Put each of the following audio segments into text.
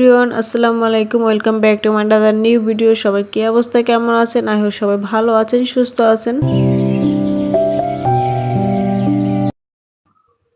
Everyone, আসসালামু আলাইকুম, welcome back to my দাদার নিউ ভিডিও। সবাই কি অবস্থা, কেমন আছেন? আই হোক সবাই ভালো আছেন, সুস্থ আছেন।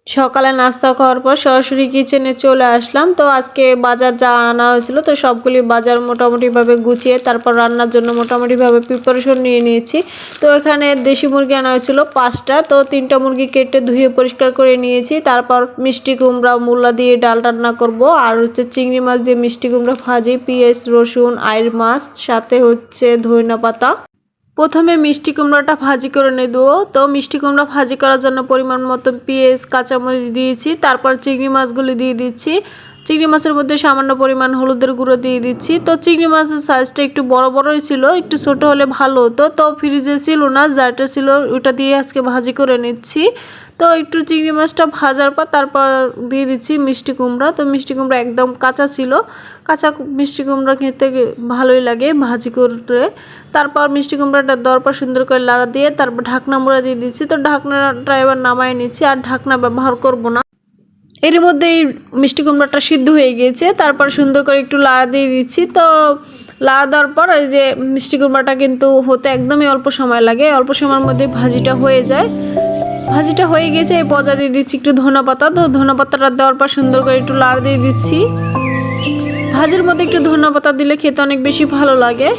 সকালে নাস্তা খাওয়ার পর সরাসরি কিচেনে চলে আসলাম। তো আজকে বাজার যা আনা হয়েছিল, তো সবগুলি বাজার মোটামুটিভাবে গুছিয়ে তারপর রান্নার জন্য মোটামুটিভাবে প্রিপারেশন নিয়ে নিয়েছি। তো এখানে দেশি মুরগি আনা হয়েছিল পাঁচটা, তো তিনটা মুরগি কেটে ধুয়ে পরিষ্কার করে নিয়েছি। তারপর মিষ্টি কুমড়া, মূলা দিয়ে ডাল রান্না করব। আর হচ্ছে চিংড়ি মাছ দিয়ে মিষ্টি কুমড়া ভাজি, পেঁয়াজ, রসুন আইর মাছ, সাথে হচ্ছে ধইনা পাতা। প্রথমে মিষ্টি কুমড়াটা ভাজি করে নেব। তো মিষ্টি কুমড়া ভাজি করার জন্য পরিমাণ মতো পেঁয়াজ, কাঁচামরিচ দিয়েছি, তারপর চিংড়ি মাছগুলি দিয়ে দিচ্ছি। চিংড়ি মাছের মধ্যে সামান্য পরিমাণ হলুদের গুঁড়ো দিয়ে দিচ্ছি। তো চিংড়ি মাছের সাইজটা একটু বড় বড়ই ছিল, একটু ছোট হলে ভালো হতো। তো ফ্রিজে ছিল না যাটা ছিল ওটা দিয়ে আজকে ভাজি করে নিচ্ছি। তো একটু চিংড়ি মাছটা ভাজার পর তারপর দিয়ে দিচ্ছি মিষ্টি কুমড়া। তো মিষ্টি কুমড়া একদম কাঁচা ছিল। কাঁচা মিষ্টি কুমড়া খেতে ভালোই লাগে ভাজি করে তারপর মিষ্টি কুমড়াটা দেওয়ার পর সুন্দর করে লাড়া দিয়ে তারপর ঢাকনা মুড়া দিয়ে দিচ্ছি। তো ঢাকনাটা এবার নামায় নিচ্ছি, আর ঢাকনা ব্যবহার করব না। এর মধ্যে এই মিষ্টি কুমড়াটা সিদ্ধ হয়ে গিয়েছে, তারপর সুন্দর করে একটু লাড়া দিয়ে দিচ্ছি। তো লাড়া দেওয়ার পর ওই যে মিষ্টি কুমড়াটা কিন্তু হতে একদমই অল্প সময় লাগে, অল্প সময়ের মধ্যে ভাজিটা হয়ে যায়। ভাজিটা হয়ে গেছে এই পজা দিয়ে দিচ্ছি একটু ধনা পাতা। তো ধনা পাতাটা দেওয়ার পর সুন্দর করে একটু লাড় দিয়ে দিচ্ছি। ভাজির মধ্যে একটু ধনা পাতা দিলে খেতে অনেক বেশি ভালো লাগে।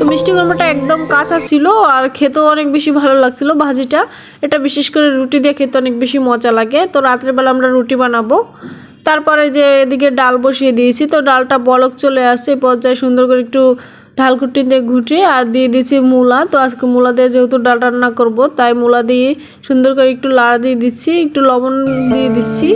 তো মিষ্টি কুমড়োটা একদম কাঁচা ছিল আর খেতেও অনেক বেশি ভালো লাগছিল ভাজিটা। এটা বিশেষ করে রুটি দিয়ে খেতে অনেক বেশি মজা লাগে। তো রাত্রেবেলা আমরা রুটি বানাবো। তারপরে যে এদিকে ডাল বসিয়ে দিয়েছি, তো ডালটা বলক চলে আসে পর্যায়ে সুন্দর করে একটু ঢালকুটি দিয়ে ঘুটিয়ে আর দিয়ে দিচ্ছি মূলা। তো আজকে মূলা দিয়ে যেহেতু ডাল রান্না করব, তাই মূলা দিয়ে সুন্দর করে একটু লাড়া দিয়ে দিচ্ছি, একটু লবণ দিয়ে দিচ্ছি।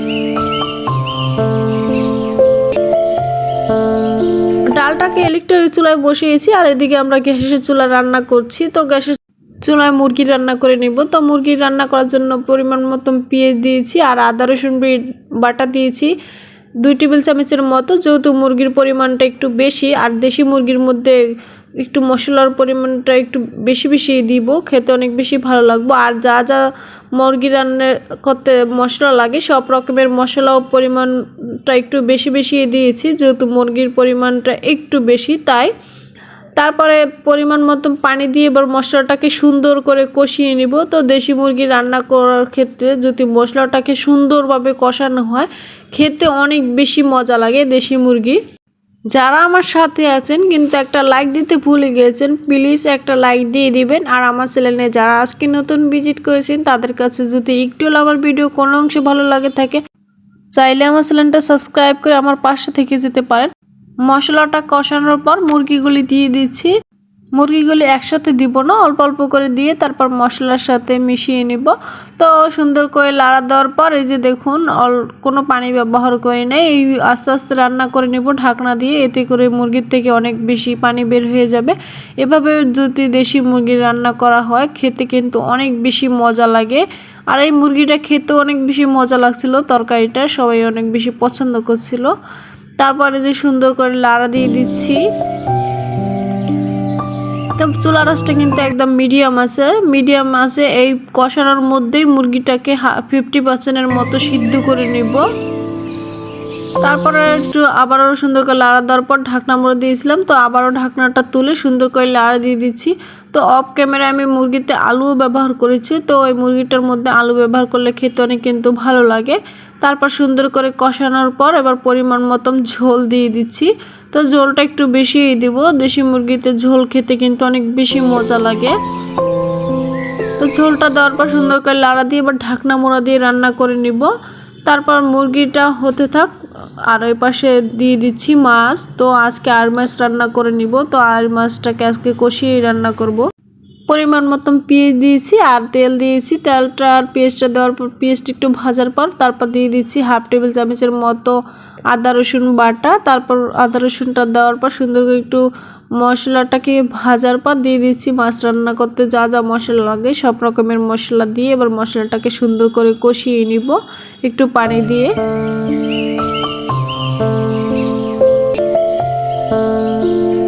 ডালটাকে ইলেকট্রিক চুলায় বসিয়েছি, আর এদিকে আমরা গ্যাসের চুলা রান্না করছি। তো গ্যাসের চুলায় মুরগি রান্না করে নিব। তো মুরগি রান্না করার জন্য পরিমাণ মতন পেঁয়াজ দিয়েছি আর আদা, রসুন বাটা দিয়েছি। দুই টেবিল চামচের মতো, যেহেতু মুরগির পরিমাণটা একটু বেশি, আর দেশি মুরগির মধ্যে একটু মশলার পরিমাণটা একটু বেশি বেশি দিব, খেতে অনেক বেশি ভালো লাগবো। আর যা যা মুরগি রান্নার করতে মশলা লাগে, সব রকমের মশলা পরিমাণটা একটু বেশি বেশি দিয়েছি, যেহেতু মুরগির পরিমাণটা একটু বেশি, তাই। তারপরে পরিমাণ মতো পানি দিয়ে এবার মশলাটাকে সুন্দর করে কষিয়ে নিব। তো দেশি মুরগি রান্না করার ক্ষেত্রে যদি মশলাটাকে সুন্দরভাবে কষানো হয়, খেতে অনেক বেশি মজা লাগে দেশি মুরগি। যারা আমার সাথে আছেন, কিন্তু একটা লাইক দিতে ভুলে গিয়েছেন প্লিজ একটা লাইক দিয়ে দিবেন। আর আমার চ্যানেলে যারা আজকে নতুন ভিজিট করেছেন, তাদের কাছে যদি একটু আমার ভিডিও কোনো অংশ ভালো লাগে থাকে, চাইলে আমার চ্যানেলটা সাবস্ক্রাইব করে আমার পাশে থেকে যেতে পারেন। মশলাটা কষানোর পর মুরগিগুলি দিয়ে দিচ্ছি। মুরগিগুলি একসাথে দিব না, অল্প অল্প করে দিয়ে তারপর মশলার সাথে মিশিয়ে নিব। তো সুন্দর করে লাড়া দেওয়ার পর এই যে দেখুন, অল কোনো পানি ব্যবহার করি নাই, এই আস্তে আস্তে রান্না করে নিব ঢাকনা দিয়ে, এতে করে মুরগির থেকে অনেক বেশি পানি বের হয়ে যাবে। এভাবে যদি দেশি মুরগি রান্না করা হয়, খেতে কিন্তু অনেক বেশি মজা লাগে। আর এই মুরগিটা খেতেও অনেক বেশি মজা লাগছিল, তরকারিটা সবাই অনেক বেশি পছন্দ করছিল। তারপরে যে সুন্দর করে লাড়া দিয়ে দিচ্ছি। তো চুলা রাসটা কিন্তু একদম মিডিয়াম আছে। মিডিয়াম আছে, এই কষানোর মধ্যেই মুরগিটাকে ফিফটি পার্সেন্টের মতো সিদ্ধ করে নিব। তারপরে একটু আবারও সুন্দর করে লাড়া দেওয়ার পর ঢাকনা মুড়ে দিয়েছিলাম। তো আবারও ঢাকনাটা তুলে সুন্দর করে লাড়া দিয়ে দিচ্ছি। তো অফ ক্যামেরায় আমি মুরগিতে আলুও ব্যবহার করেছি। তো ওই মুরগিটার মধ্যে আলু ব্যবহার করলে খেতে অনেক কিন্তু ভালো লাগে। তারপর সুন্দর করে কষানোর পর এবার পরিমাণ মতন ঝোল দিয়ে দিচ্ছি। তো ঝোলটা একটু বেশিই দিব। দেশি মুরগিতে ঝোল খেতে কিন্তু অনেক বেশি মজা লাগে। তো ঝোলটা দেওয়ার পর সুন্দর করে লাড়া দিয়ে বা ঢাকনা মোড়া দিয়ে রান্না করে নিব। তারপর মুরগিটা হতে থাক, আর ওই পাশে দিয়ে দিচ্ছি মাছ। তো আজকে আর মাছ রান্না করে নিব। তো আর মাছটাকে আজকে কষিয়েই রান্না করব। পরিমাণ মতন পেঁয়াজ দিয়েছি আর তেল দিয়েছি। তেলটা আর পেঁয়াজটা দেওয়ার পর পেঁয়াজটা একটু ভাজার পর তারপর দিয়ে দিচ্ছি হাফ টেবিল চামচের মতো আদা রসুন বাটা। তারপর আদা রসুনটা দেওয়ার পর সুন্দর করে একটু মশলাটাকে ভাজার পর দিয়ে দিচ্ছি মাছ রান্না করতে যা যা মশলা লাগে সব রকমের মশলা দিয়ে এবার মশলাটাকে সুন্দর করে কষিয়ে নিব একটু পানি দিয়ে।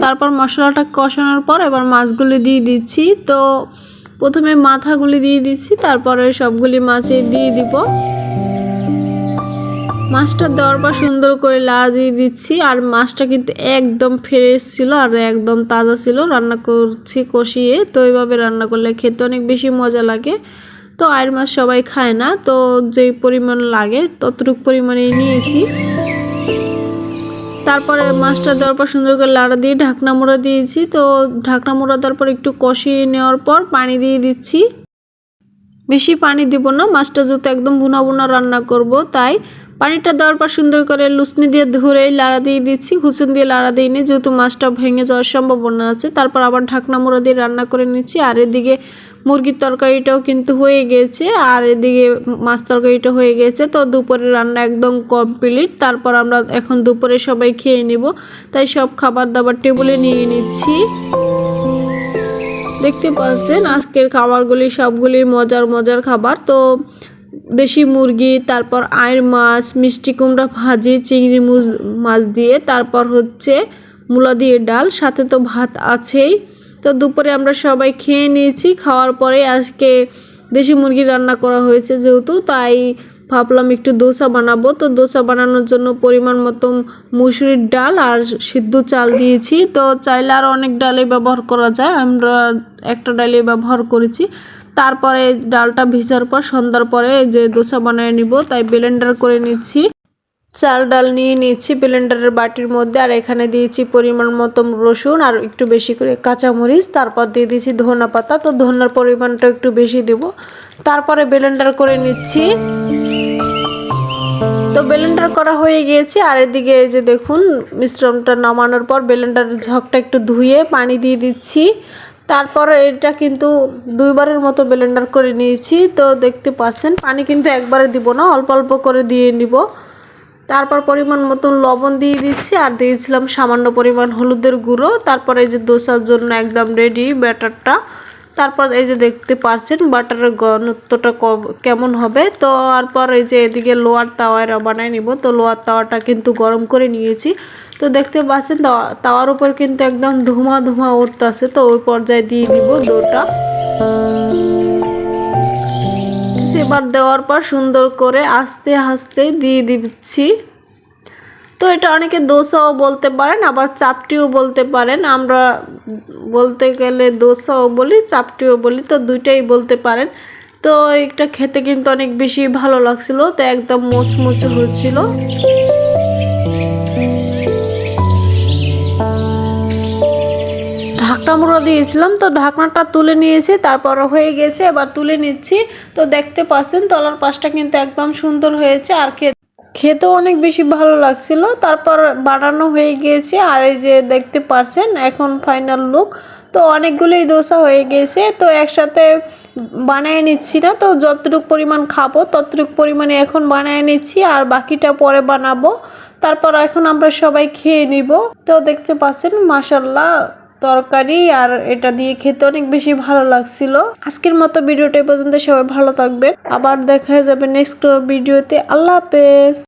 তারপর মশলাটা কষানোর পর এবার মাছগুলি দিয়ে দিচ্ছি। তো প্রথমে মাথাগুলি দিয়ে দিচ্ছি, তারপরে সবগুলি মাছে দিয়ে দিব। মাছটা দেওয়ার পর সুন্দর করে লাড়া দিয়ে দিচ্ছি, আর মাছটা কিন্তু একদম ফ্রেশ ছিল আর একদম তাজা ছিল। রান্না করছি কষিয়ে, তো এইভাবে রান্না করলে খেতে অনেক বেশি মজা লাগে। তো আয়ের মাছ সবাই খায় না, তো যেই পরিমাণ লাগে ততটুকু পরিমাণে নিয়েছি। তারপরে মাছটা দেওয়ার পর সুন্দর করে লাড়া দিয়ে ঢাকনা মোড়া দিয়েছি। তো ঢাকনা মোড়া দেওয়ার পর একটু কষিয়ে নেওয়ার পর পানি দিয়ে দিচ্ছি। বেশি পানি দিব না, মাছটা যেহেতু একদম বুনা বুনা রান্না করব, তাই পানিটা দেওয়ার পর সুন্দর করে লুসনি দিয়ে ধরেই লাড়া দিয়ে দিচ্ছি। হুসুন দিয়ে লাড়া দিইনি যেহেতু মাছটা ভেঙে যাওয়ার সম্ভাবনা আছে। তারপর আবার ঢাকনা মোড়া দিয়ে রান্না করে নিচ্ছি। আর এদিকে মুরগির তরকারিটাও কিন্তু হয়ে গেছে। আর এদিকে মাছ তরকারিটা হয়ে গেছে। তো দুপুরে রান্না একদম কমপ্লিট। তারপর আমরা এখন দুপুরে সবাই খেয়ে নিব। তাই সব খাবার দাবার টেবিলে নিয়ে নিচ্ছি। দেখতে পাচ্ছেন, আজকের খাবারগুলি সবগুলি মজার মজার খাবার। তো দেশি মুরগি, তারপর আয়ের মাছ, মিষ্টি কুমড়া ভাজি, চিংড়ি মাছ দিয়ে, তারপর হচ্ছে মূলা দিয়ে ডাল, সাথে তো ভাত আছেই। তো দুপুরে আমরা সবাই খেয়ে নিয়েছি, খাওয়ার পরে আজকে দেশি মুরগি রান্না করা হয়েছে যেহেতু, তাই ভাবলাম একটু দোসা বানাবো। তো দোসা বানানোর জন্য পরিমাণ মতো মুসুরির ডাল আর সিদ্ধ চাল দিয়েছি। তো চাইলে আর অনেক ডালে ব্যবহার করা যায়, আমরা একটা ডালে ব্যবহার করেছি। তারপরে ডালটা ভিজার পর সন্ধ্যার পরে যে দোসা বানিয়ে নিব, তাই ব্লেন্ডার করে নিচ্ছি। চাল, ডাল নিয়ে নিচ্ছি ব্লেন্ডারের বাটির মধ্যে, আর এখানে দিয়েছি পরিমাণ মতো রসুন আর একটু বেশি করে কাঁচামরিচ। তারপর দিয়ে দিয়েছি ধনা পাতা, তো ধনার পরিমাণটা একটু বেশি দেব। তারপরে ব্লেন্ডার করে নিচ্ছি। তো ব্লেন্ডার করা হয়ে গিয়েছে, আর এদিকে যে দেখুন, মিশ্রণটা নামানোর পর ব্লেন্ডারের ঝকটা একটু ধুয়ে পানি দিয়ে দিচ্ছি। তারপর এটা কিন্তু দুইবারের মতো ব্লেন্ডার করে নিয়েছি। তো দেখতে পাচ্ছেন, পানি কিন্তু একবারে দিব না, অল্প অল্প করে দিয়ে নিব। তারপর পরিমাণ মতন লবণ দিয়ে দিচ্ছি আর দিয়েছিলাম সামান্য পরিমাণ হলুদের গুঁড়ো। তারপরে যে দোসার জন্য একদম রেডি ব্যাটারটা তারপর এই যে দেখতে পাচ্ছেন বাটারের ঘনত্বটা কেমন হবে? তো তারপর এই যে এদিকে লোয়ার তাওয়ায় বানাই নিব। তো লোয়ার তাওয়াটা কিন্তু গরম করে নিয়েছি। তো দেখতে পাচ্ছেন তাওয়ার উপর কিন্তু একদম ধুমা ধুমা উঠতেছে। তো ওই পর্যায়ে দিয়ে দিব ডোটা। এবার দেওয়ার পর সুন্দর করে আস্তে আস্তে দিয়ে দিচ্ছি। তো এটা অনেকে দোসাও বলতে পারেন, আবার চাপটিও বলতে পারেন। আমরা বলতে গেলে দোসাও বলি, চাপটিও বলি, তো দুইটাই বলতে পারেন। তো এটা খেতে কিন্তু অনেক বেশি ভালো লাগছিল, তো একদম মোচমোচে হচ্ছিল। ঢাকনা মুড়ো দিয়েছিলাম, তো ঢাকনাটা তুলে নিয়েছি, তারপর হয়ে গেছে, এবার তুলে নিচ্ছি। তো দেখতে পাচ্ছেন, তলার পাশটা কিন্তু একদম সুন্দর হয়েছে, আর খেতেও অনেক বেশি ভালো লাগছিল। তারপর বানানো হয়ে গিয়েছে আর এই যে দেখতে পারছেন, এখন ফাইনাল লুক তো অনেকগুলোই দোসা হয়ে গেছে তো একসাথে বানিয়ে নিচ্ছি না, তো যতটুকু পরিমাণ খাব ততটুকু পরিমাণে এখন বানিয়ে নিচ্ছি আর বাকিটা পরে বানাবো। তারপর এখন আমরা সবাই খেয়ে নিব। তো দেখতে পাচ্ছেন মাসাল্লাহ তরকারি আর এটা দিয়ে খেতে অনেক বেশি ভালো লাগছিল। আজকের মতো ভিডিওটা পর্যন্ত, সবাই ভালো থাকবেন। আবার দেখা যাবে নেক্সট ভিডিওতে আল্লাহ হাফেজ।